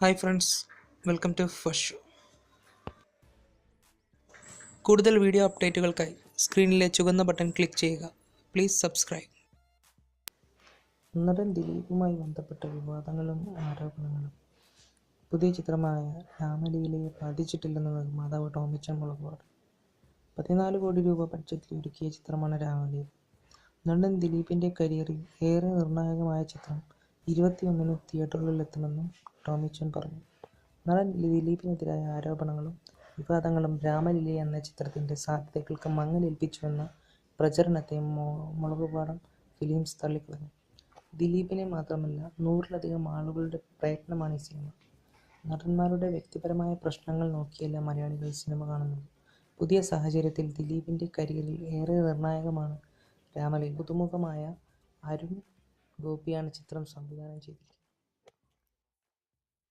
Hi friends welcome to first show കൂടുതൽ video അപ്ഡേറ്റുകൾക്കായി സ്ക്രീനിലെ ചുവന്ന ബട്ടൺ ക്ലിക്ക് ചെയ്യുക. പ്ലീസ് സബ്സ്ക്രൈബ് നടൻ ദിലീപുമായി ബന്ധപ്പെട്ട വിവാദങ്ങളും ആരോപണങ്ങളും. പുതിയ ചിത്രമായ രാമലീലയെ ബാധിച്ചിട്ടില്ലെന്ന് നിർമ്മാതാവ് ടോമിച്ചൻ മുളകുപാട് പതിനാല് കോടി രൂപ ബഡ്ജറ്റിൽ ഒരുക്കിയ ചിത്രമാണ് രാമലീല. നടൻ ദിലീപിന്റെ കരിയറിൽ ഏറെ നിർണായകമായ ചിത്രം ഇരുപത്തിയൊന്നിന് തിയേറ്ററുകളിലെത്തുമെന്നും ടോമിച്ചൻ പറഞ്ഞു. നടൻ ദിലീപിനെതിരായ ആരോപണങ്ങളും വിവാദങ്ങളും രാമലീല എന്ന ചിത്രത്തിന്റെ സാധ്യതകൾക്ക് മങ്ങലേൽപ്പിച്ചുവെന്ന പ്രചരണത്തെ മുളകുപാടം ഫിലിംസ് തള്ളിക്കളഞ്ഞു. ദിലീപിനെ മാത്രമല്ല നൂറിലധികം ആളുകളുടെ പ്രയത്നമാണ് ഈ സിനിമ. നടന്മാരുടെ വ്യക്തിപരമായ പ്രശ്നങ്ങൾ നോക്കിയല്ല മലയാളികൾ സിനിമ കാണുന്നത്. പുതിയ സാഹചര്യത്തിൽ ദിലീപിന്റെ കരിയറിൽ ഏറെ നിർണായകമാണ് രാമലീല. പുതുമുഖമായ അരുൺ ഗോപിയാണ് ചിത്രം സംവിധാനം ചെയ്തിരിക്കുന്നത്.